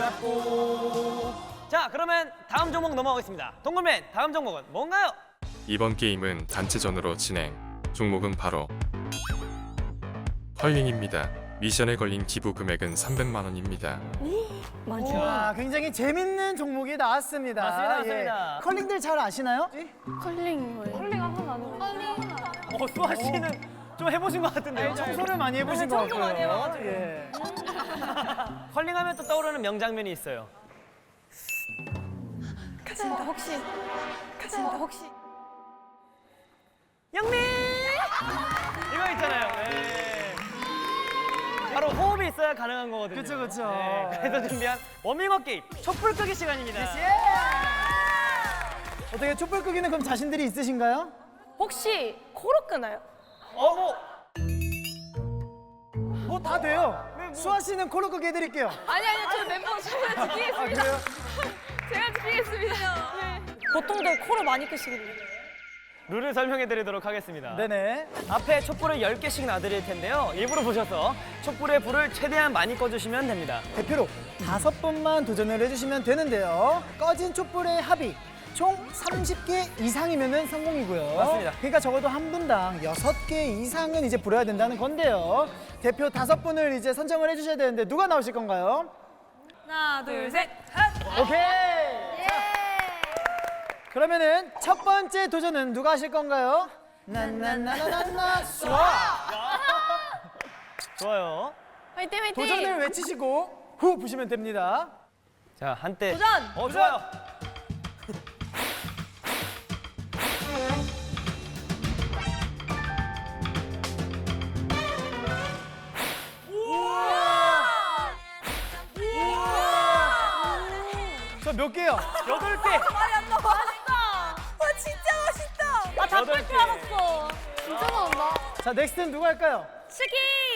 붙잡고 자, 그러면 다음 종목 넘어가겠습니다. 동글맨, 다음 종목은 뭔가요? 이번 게임은 단체전으로 진행. 종목은 바로 컬링입니다. 미션에 걸린 기부 금액은 300만 원입니다. 와, 굉장히 재밌는 종목이 나왔습니다. 맞습니다, 맞습니다. 예. 컬링들 잘 아시나요? 컬링 뭐예요? 컬링 한 번도 안 해봤어요. 어, 수아 씨는 좀 해보신 것 같은데요. 청소를 많이 해보신 것 같고요. 많이 해봐가지고. 예. 컬링하면 또 떠오르는 명장면이 있어요. 가진다 혹시 가진다 혹시 영미! 이거 있잖아요. 네. 바로 호흡이 있어야 가능한 거거든요. 그쵸, 그쵸. 네, 그래서 준비한 워밍업 게임 촛불 끄기 시간입니다. 어떻게 촛불 끄기는 그럼 자신들이 있으신가요? 혹시 코로 끄나요? 어머! 뭐 다 돼요. 수아 씨는 코로 끄게 해드릴게요. 아니 아니 저 멤버 제가 아, 지키겠습니다. 그래요? 제가 지키겠습니다. 네. 보통들 코를 많이 끄시거든요. 룰을 설명해 드리도록 하겠습니다. 네네. 앞에 촛불을 10개씩 놔드릴 텐데요. 일부러 보셔서 촛불의 불을 최대한 많이 꺼주시면 됩니다. 대표로 다섯 번만 도전을 해주시면 되는데요. 꺼진 촛불의 합이 총 30개 이상이면 성공이고요. 맞습니다. 그러니까 적어도 한 분당 여섯 개 이상은 이제 불어야 된다는 건데요. 대표 다섯 분을 이제 선정을 해주셔야 되는데 누가 나오실 건가요? 하나 둘 셋. 오케이. 자, 그러면은 첫 번째 도전은 누가 하실 건가요? 나나나나나 수아. 좋아요. 화이팅 화이팅. 도전을 외치시고 후 부시면 됩니다. 자, 한때. 도전! 어, 좋아요. 저 몇 개요? 여덟 개. 말이 안 나와. 와 진짜 맛있다. 아 닭발 개. 줄 알았어. 진짜 나온다. 자 넥스트는 누가 할까요? 치키.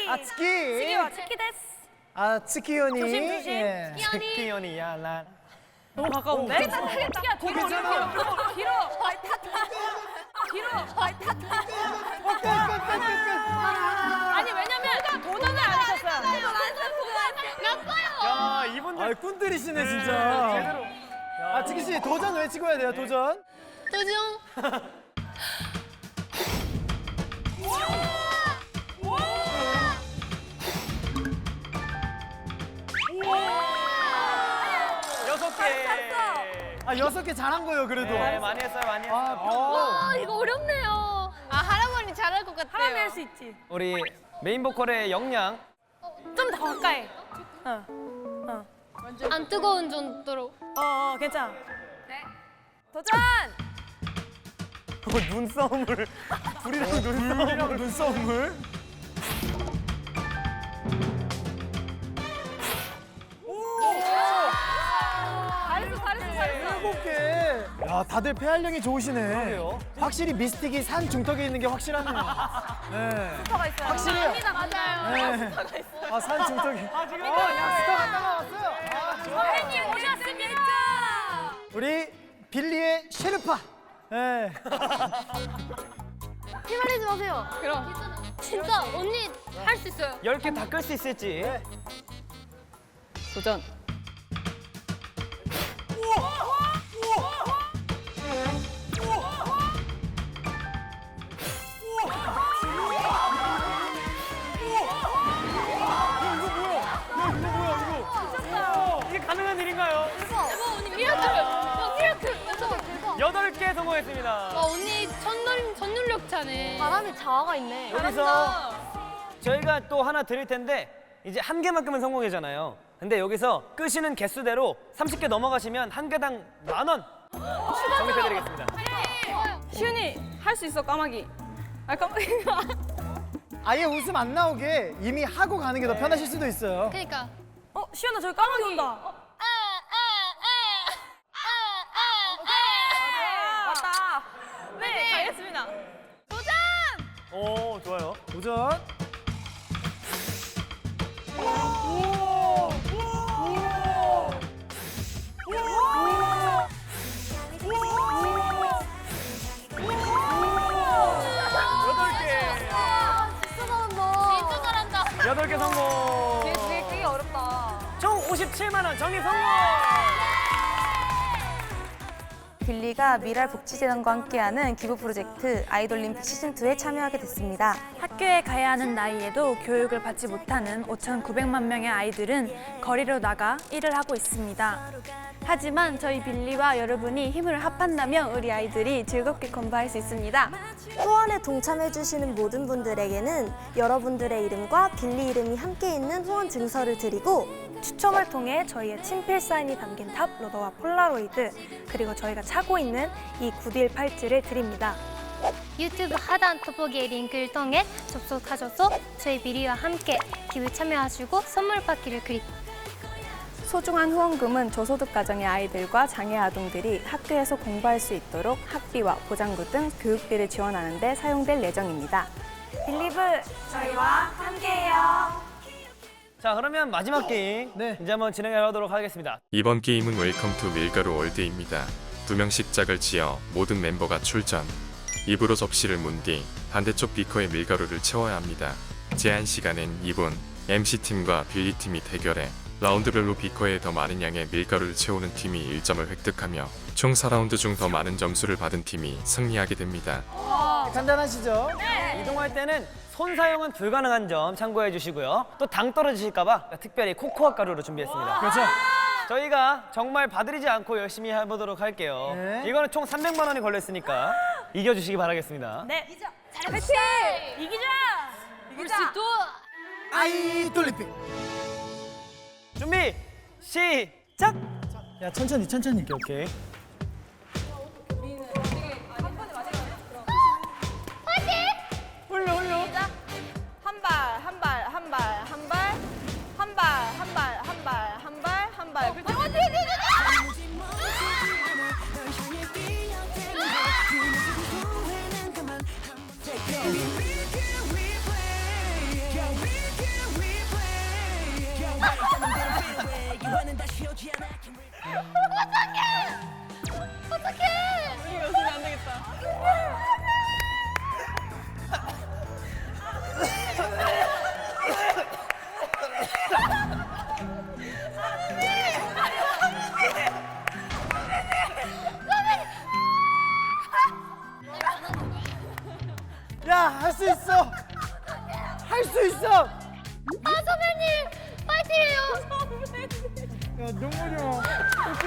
아 치키. 치키와 치키 데스. 아 치키연이. 조심, 조심. 예. 끼연이야, 난. 너무 가까운데? 오, 괜찮아. 야, 뒤로 괜찮아. 뒤로 뒤로. 뒤로. 끝, 끝, 끝, 끝. 아니 왜냐면 도전을 안 하셨어요. 야, 이분들. 아 꾼들이시네 진짜. 제대로. 아 치키 씨 도전 외치고 해야 돼요 도전. 도전. 아 여섯 개 잘한 거예요 그래도. 네, 많이 했어요, 많이 했어요. 아, 어. 아 이거 어렵네요. 아 할아버니 잘할 것 같아요. 할아버니 할수 있지. 우리 메인 보컬의 영양. 좀더 가까이. 어. 어. 안 뜨거운 정도로. 어, 어 괜찮아. 네. 도전! 어, 눈싸움을. 불이랑 눈싸움을. 야 다들 폐활량이 좋으시네. 그러게요. 확실히 미스틱이 산 중턱에 있는 게 확실하네요. 네. 스타가 있어요. 확실해요. 맞습니다, 맞아요. 네. 아산 중턱에. 아, 지금. 어, 양스터 갔다가 왔어요. 아, 좋아요. 선생님 오셨습니다. 우리 빌리의 셰르파. 네. 피말리지 마세요. 그럼. 진짜 언니 할 수 있어요. 10개 다 끌 수 있을지. 도전. 8개 성공했습니다. 와 언니 전능력자네. 바람에 자아가 있네. 여기서 저희가 또 하나 드릴 텐데 이제 한 개만큼은 성공이잖아요. 근데 여기서 끄시는 개수대로 30개 넘어가시면 한 개당 만 원 적립해드리겠습니다. 시윤이 할 수 있어 까마귀. 아 까마귀. 아예 웃음 안 나오게 이미 하고 가는 게 더 편하실 수도 있어요. 그러니까. 어 시윤아 저기 까마귀 온다. 네, 가겠습니다. 오 좋아요. 도전. 여덟 개. 진짜 잘한다. 진짜 잘한다. 여덟 개 성공. 되게 되게 어렵다. 총 57만 원 정리 성공. 빌리가 미랄 복지재단과 함께하는 기부 프로젝트 아이돌림픽 시즌2에 참여하게 됐습니다. 학교에 가야 하는 나이에도 교육을 받지 못하는 5,900만 명의 아이들은 거리로 나가 일을 하고 있습니다. 하지만 저희 빌리와 여러분이 힘을 합한다면 우리 아이들이 즐겁게 공부할 수 있습니다. 후원에 동참해주시는 모든 분들에게는 여러분들의 이름과 빌리 이름이 함께 있는 후원 증서를 드리고 추첨을 통해 저희의 친필 사인이 담긴 탑 로더와 폴라로이드 그리고 저희가 차고 있는 이 구딜 팔찌를 드립니다. 유튜브 하단 돋보기의 링크를 통해 접속하셔서 저희 비리와 함께 기부 참여하시고 선물 받기를 클릭. 소중한 후원금은 저소득 가정의 아이들과 장애 아동들이 학교에서 공부할 수 있도록 학비와 보장구 등 교육비를 지원하는 데 사용될 예정입니다. 빌리브 저희와 함께해요. 자 그러면 마지막 게임 네. 이제 한번 진행해 보도록 하겠습니다. 이번 게임은 웰컴 투 밀가루 월드입니다. 두 명씩 짝을 지어 모든 멤버가 출전. 입으로 접시를 문 뒤 반대쪽 비커에 밀가루를 채워야 합니다. 제한 시간은 2분. MC팀과 빌리팀이 대결해 라운드별로 비커에 더 많은 양의 밀가루를 채우는 팀이 1점을 획득하며 총 4라운드 중 더 많은 점수를 받은 팀이 승리하게 됩니다. 간단하시죠? 이동할 때는 손 사용은 불가능한 점 참고해 주시고요. 또 당 떨어지실까 봐 특별히 코코아 가루를 준비했습니다. 그렇죠. 저희가 정말 봐드리지 않고 열심히 해보도록 할게요. 네. 이거는 총 300만 원이 걸렸으니까 이겨주시기 바라겠습니다. 네. 아이돌리픽. 준비 시작. 야 천천히 천천히. 오케이. 한 어떡해! 어떡해! 이게 웃으면 안 되겠다. 할수 있어 할 수 있어 아 선배님! 파이팅해요! 야 눈물이 와. 우쭈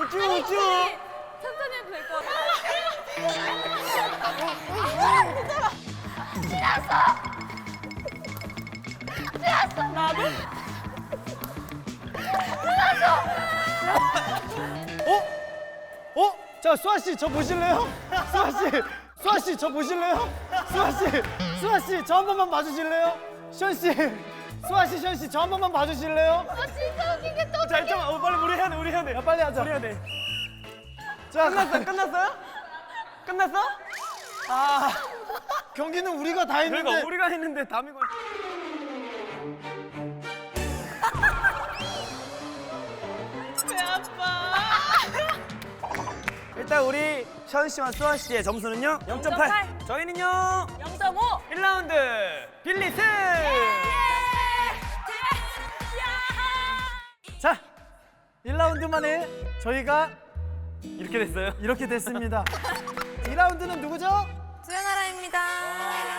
우쭈 우쭈. 천천히 해도 될 것 같아. 어? 어? 자 수아 씨저 보실래요? 수아 씨, 수아 씨저 보실래요? 수아 씨, 수아 씨저 한 번만 봐주실래요? 션 씨, 수아 씨, 션씨저 한 번만 봐주실래요? 아 진짜 웃긴 게또 자 일단 어, 빨리 우리 해야 돼. 우리 해야 돼. 야 빨리 하자. 우리 해야 돼. 자 끝났어? 끝났어요? 끝났어? 아 경기는 우리가 다 했는데. 그러니까 우리가 했는데 담이 걸. 배 아파. 일단 우리 션 씨와 수아 씨의 점수는요 0.8. 저희는요 0.5. 1라운드 빌리스. 자 1라운드 만에 저희가 이렇게 됐어요. 이렇게 됐습니다. 2라운드는 누구죠? 수연아라입니다.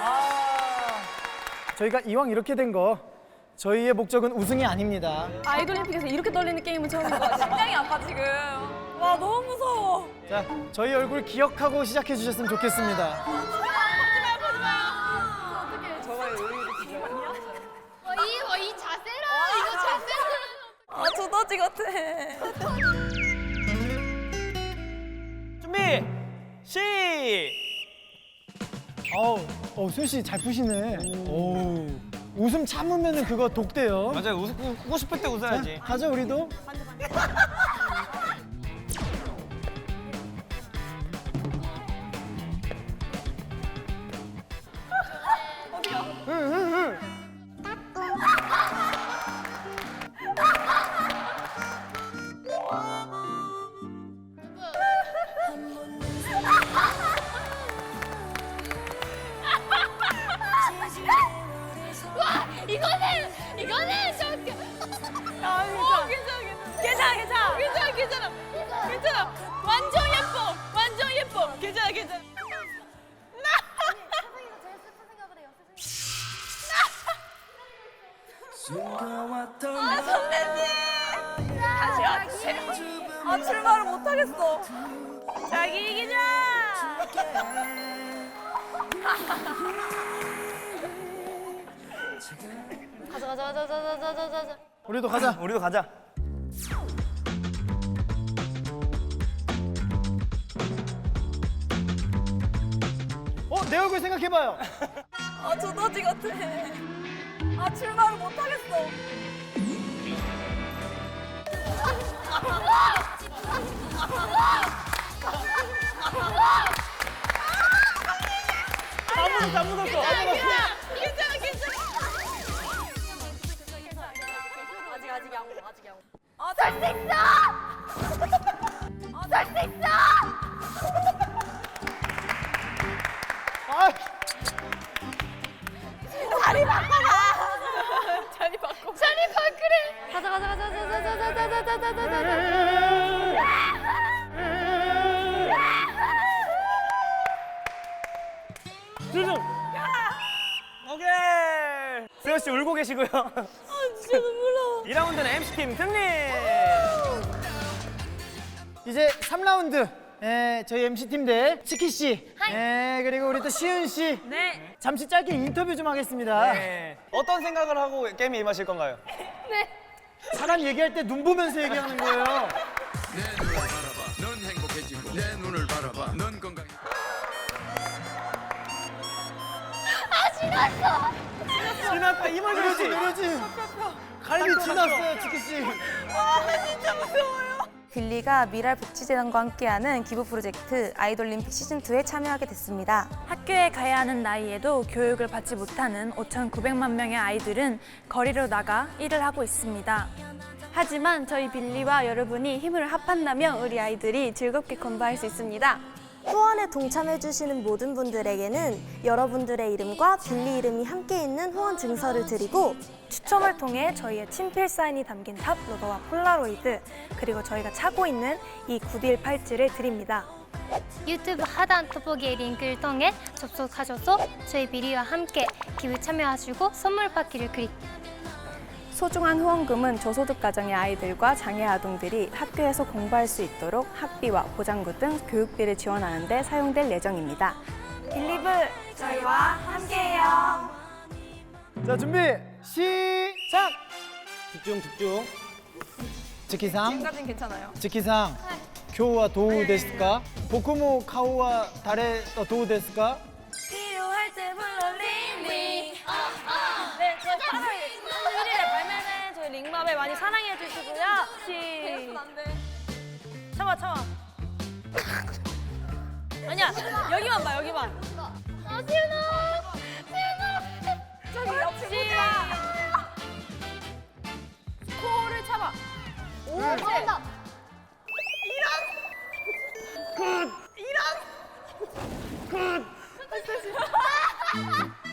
아, 저희가 이왕 이렇게 된 거 저희의 목적은 우승이 아닙니다. 아이돌림픽에서 이렇게 떨리는 게임은 처음인 것 같아요. 심장이 아파 지금. 와 너무 무서워. 자, 저희 얼굴 기억하고 시작해 주셨으면 좋겠습니다. 아 두더지 같아. 준비 시. 어우, 어, 수현 씨 잘 푸시네. 오, 웃음 참으면 은 그거 독대요. 맞아요. 웃, 웃고 싶을 때 웃어야지. 가죠 우리도. 이거는 이거는 저기. 아 괜찮아. 괜찮아 괜찮아. 괜찮아 괜찮아. 완전 예뻐. 완전 예뻐. 괜찮아 괜찮아. 아 선배님. 다시 와주세요 아 출발을 못하겠어. 자기 이기자 가자 가자 가자 가자 가자 가자 우리도 가자. 우리도 가자. 어, 내 얼굴 생각해봐요. 아 두더지 같아 아 출발을 못 하겠어 다 묻었어, 다 묻었어. 어설수 있어 어설수 있어 아, 자리 바꿔라 자리 바꿔 자리 바꾸래 가자 가자 가자 가자 가자 가자 가자 가자 가자 가자 수정. 오케이. 수현 씨 울고 계시고요. 아 진짜 눈물 나 2라운드는 MC 팀 승리. 이제 3라운드. 에, 저희 MC 팀들 치키 씨, 에, 그리고 우리 또 시은 씨. 네 잠시 짧게 인터뷰 좀 하겠습니다. 네. 어떤 생각을 하고 게임에 임하실 건가요? 사람 얘기할 때 눈 보면서 얘기하는 거예요. 내 눈을 바라봐 넌 행복해지고 내 눈을 바라봐 넌 건강해 지났다 이머전시. 이러지, 이러지. 갈비 지났어요, 치키 씨. 빌리가 미랄 복지재단과 함께하는 기부 프로젝트 아이돌림픽 시즌2에 참여하게 됐습니다. 학교에 가야 하는 나이에도 교육을 받지 못하는 5,900만 명의 아이들은 거리로 나가 일을 하고 있습니다. 하지만 저희 빌리와 여러분이 힘을 합한다면 우리 아이들이 즐겁게 공부할 수 있습니다. 후원에 동참해주시는 모든 분들에게는 여러분들의 이름과 빌리 이름이 함께 있는 후원 증서를 드리고 추첨을 통해 저희의 친필 사인이 담긴 탑 로더와 폴라로이드 그리고 저희가 차고 있는 이 9딜 팔찌를 드립니다. 유튜브 하단 돋보기의 링크를 통해 접속하셔서 저희 비리와 함께 기부 참여하시고 선물 받기를 클릭 소중한 후원금은 저소득 가정의 아이들과 장애 아동들이 학교에서 공부할 수 있도록 학비와 보장구 등 교육비를 지원하는 데 사용될 예정입니다. 빌리브 저희와 함께해요. 자, 준비, 시작! 집중 집중. 치키상, 지금까지는 괜찮아요 치키상. 교우와 도우 데스까? 보쿠모 카오와 또 도우 데스까? 필요할 때불 링마벨 많이 사랑해 주시고요. 시 참아 참아. 아니야 여기만 봐 여기만. 아 지은아 지은아. 저기 역시 코를 참아. 오 잘한다. 기부해야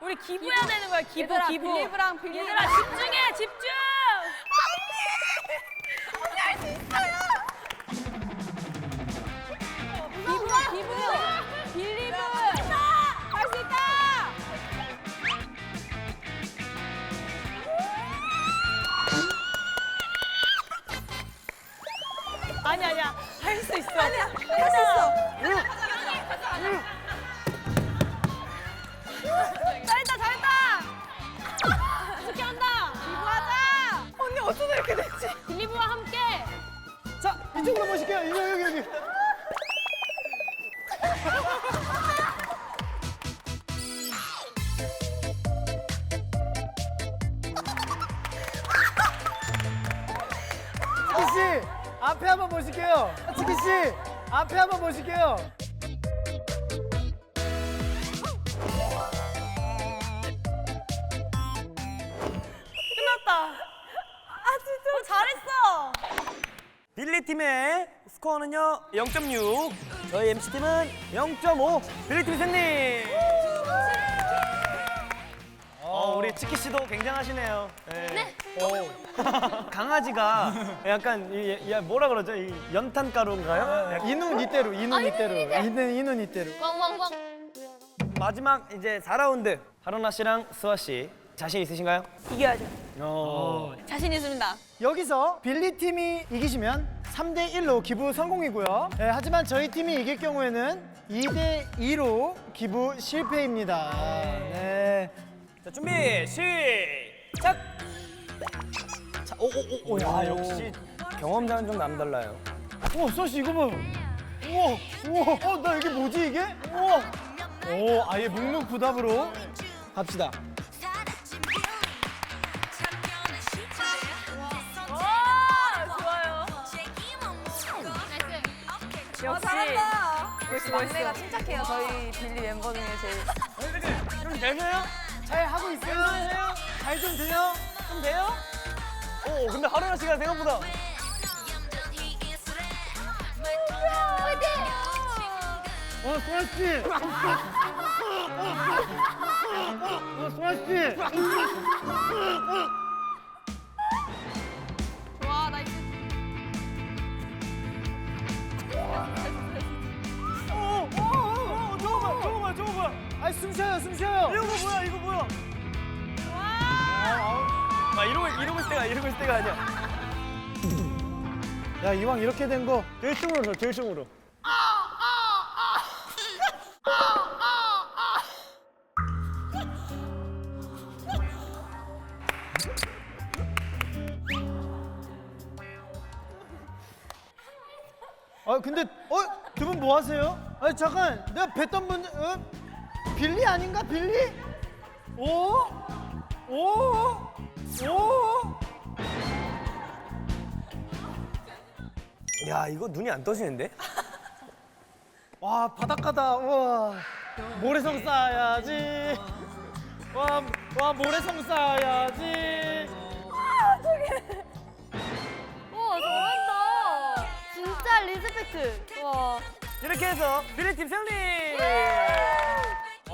우리 기부해야 되는 거야. 기부, 기부. 빌리브랑 빌리. 얘들아 집중해, 집중. 언니, 언니 할수 있어요. 기부, 기부. 빌리브. 할 수 있다. 아니 아니야 할 수 있어. 아니야 할 수 있어. 모실게요. 여기, 여기, 여기. 치키 씨, 앞에 한번 보실게요. 치키 씨, 앞에 한번 보실게요. 끝났다 아 진짜 잘했어 빌리 팀의 스코어는요 0.6. 저희 MC 팀은 0.5. 빌리팀 승리. 어, 우리 치키 씨도 굉장하시네요. 네. 강아지가 약간 이, 이, 뭐라 그러죠? 이 연탄 가루인가요? 약간 이눈 이대로 이눈 이대로 이눈 이눈 이대로. 왕왕왕. 마지막 이제 4라운드 하루나 씨랑 수아 씨 자신 있으신가요? 이겨야죠. 어. 자신 있습니다. 여기서 빌리 팀이 이기시면 3대 1로 기부 성공이고요. 예, 하지만 저희 팀이 이길 경우에는 2대 2로 기부 실패입니다. 네. 자 준비 시작. 자, 오오오 오, 야 역시 경험자는 좀 남달라요. 오, 소씨 이거 봐. 우와, 우와, 어, 나 이게 뭐지 이게? 우와. 오, 아예 묵묵부답으로 갑시다. 역시 역시 막내가 침착해요. 저희 빌리 멤버 중에 제일. 좀 되세요? 잘 하고 있어요? 잘 좀 돼요? 좀 돼요? 오 근데 하루나 씨가 생각보다 어, 소아 씨. 어, 소아 씨. 아, 숨 쉬어요, 숨 쉬어요. 이거 뭐야, 이거 뭐야? 아, 이러고 이러고 있을 때가 이러고 있을 때가 아니야. 야, 이왕 이렇게 된 거. 들숨으로 줘, 들숨으로. 아, 근데 어, 두 분 뭐 하세요? 아니, 잠깐. 내가 뵀던 분 어? 빌리 아닌가? 빌리? 오? 오? 오? 야, 이거 눈이 안 떠지는데? 와, 바닷가다. 우와. 모래성 쌓아야지. 와, 와, 모래성 쌓아야지. 우와 잘한다. 진짜 리스펙트. 와. 이렇게 해서 빌리팀 승리!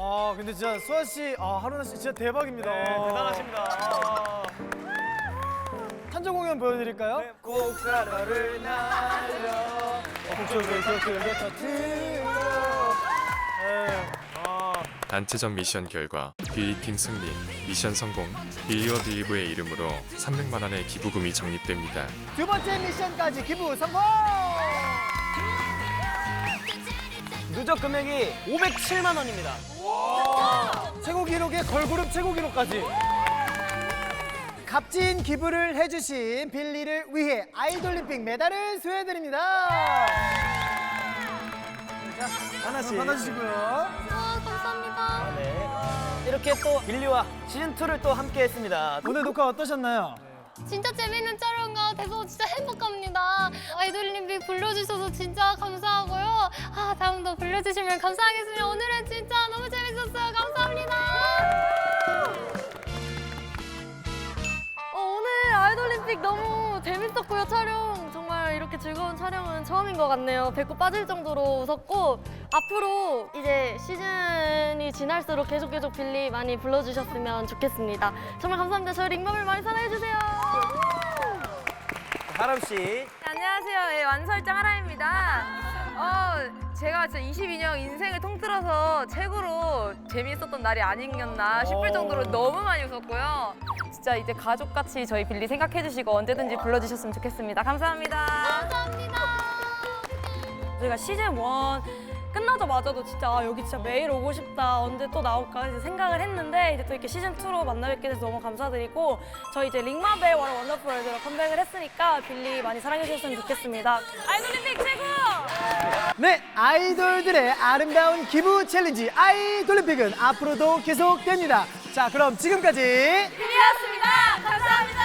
아, 근데 진짜 수아 씨, 아, 하루나 씨 진짜 대박입니다. 네, 대단하십니다. 아. 탄저 공연 보여드릴까요? 네, 꽃가루를 날려 북쪽에서 그게 터트려. 네. 단체전 미션 결과 빌리팀 승리, 미션 성공, 빌리와 빌리브의 이름으로 300만 원의 기부금이 적립됩니다. 두 번째 미션까지 기부 성공! 누적 금액이 507만 원입니다. 최고 기록의 걸그룹 최고 기록까지. 값진 기부를 해주신 빌리를 위해 아이돌림픽 메달을 수여해드립니다. 하나씩. 받아주시고요. 와 감사합니다. 네. 이렇게 또 빌리와 시즌 2를 또 함께 했습니다. 오늘 녹화 어떠셨나요? 진짜 재밌는 촬영가 돼서 진짜 행복합니다. 아이돌 림픽 불러주셔서 진짜 감사하고요. 아 다음도 불러주시면 감사하겠습니다. 오늘은 진짜 너무 재밌었어요. 감사합니다. 어, 오늘 아이돌림픽 너무 재밌었고요 촬영 정말 이렇게 즐거운 촬영은 처음인 것 같네요 배꼽 빠질 정도로 웃었고 앞으로 이제 시즌이 지날수록 계속 계속 빌리 많이 불러주셨으면 좋겠습니다 정말 감사합니다 저희 링맘을 많이 사랑해주세요 하람 씨. 안녕하세요 예, 완설장 하라입니다 어, 제가 진짜 22년 인생을 통틀어서 최고로 재미있었던 날이 아니었나 싶을 정도로 너무 많이 웃었고요. 진짜 이제 가족같이 저희 빌리 생각해주시고 언제든지 불러주셨으면 좋겠습니다. 감사합니다. 감사합니다. 저희가 시즌 1 끝나자마자도 진짜 아, 여기 진짜 매일 오고 싶다 언제 또 나올까 이제 생각을 했는데 이제 또 이렇게 시즌 2로 만나 뵙게 돼서 너무 감사드리고 저희 이제 링마벨 와라 원더풀 월드로 컴백을 했으니까 빌리 많이 사랑해 주셨으면 좋겠습니다. 아이돌 림픽 최고! 네, 아이돌들의 아름다운 기부 챌린지 아이돌림픽은 앞으로도 계속됩니다. 자, 그럼 지금까지 빌리였습니다. 감사합니다.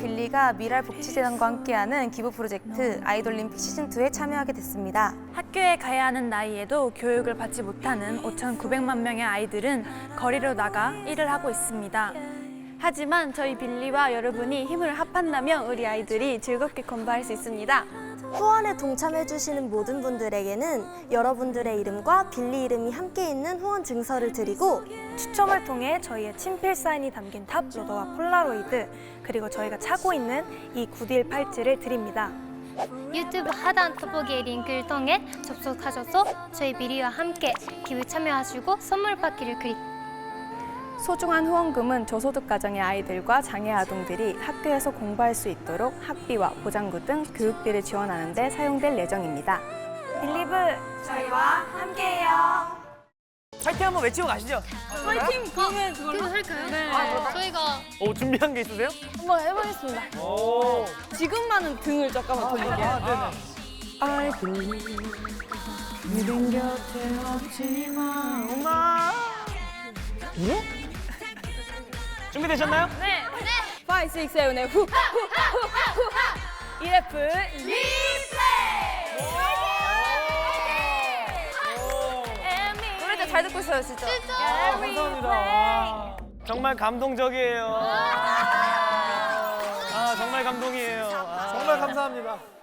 빌리가 미랄 복지재단과 함께하는 기부 프로젝트 아이돌림픽 시즌2에 참여하게 됐습니다. 학교에 가야 하는 나이에도 교육을 받지 못하는 5,900만 명의 아이들은 거리로 나가 일을 하고 있습니다. 하지만 저희 빌리와 여러분이 힘을 합한다면 우리 아이들이 즐겁게 공부할 수 있습니다. 후원에 동참해주시는 모든 분들에게는 여러분들의 이름과 빌리 이름이 함께 있는 후원 증서를 드리고 추첨을 통해 저희의 친필 사인이 담긴 탑 로더와 폴라로이드 그리고 저희가 차고 있는 이 구디일 팔찌를 드립니다. 유튜브 하단 더보기의 링크를 통해 접속하셔서 저희 비리와 함께 기부 참여하시고 선물 받기를 클릭. 소중한 후원금은 저소득 가정의 아이들과 장애 아동들이 학교에서 공부할 수 있도록 학비와 보장구 등 교육비를 지원하는 데 사용될 예정입니다. 빌리브 저희와 함께해요. 파이팅 한번 외치고 가시죠. 파이팅! 그러면 그거 할까요? 네. 저희가 오 준비한 게 있으세요? 한번 해보겠습니다. 오. 지금만은 등을 잠깐만 돌릴게요. 아, 네네. 엄마. 뭐? 준비되셨나요? 네. 5, 6, 7, 8, 후, 후, 후, 후, 후. 이래프 노래 잘 듣고 있어요, 진짜. 아, 감사합니다. 와, 정말 감동적이에요. 아, 정말 감동이에요. 아. 정말 감사합니다.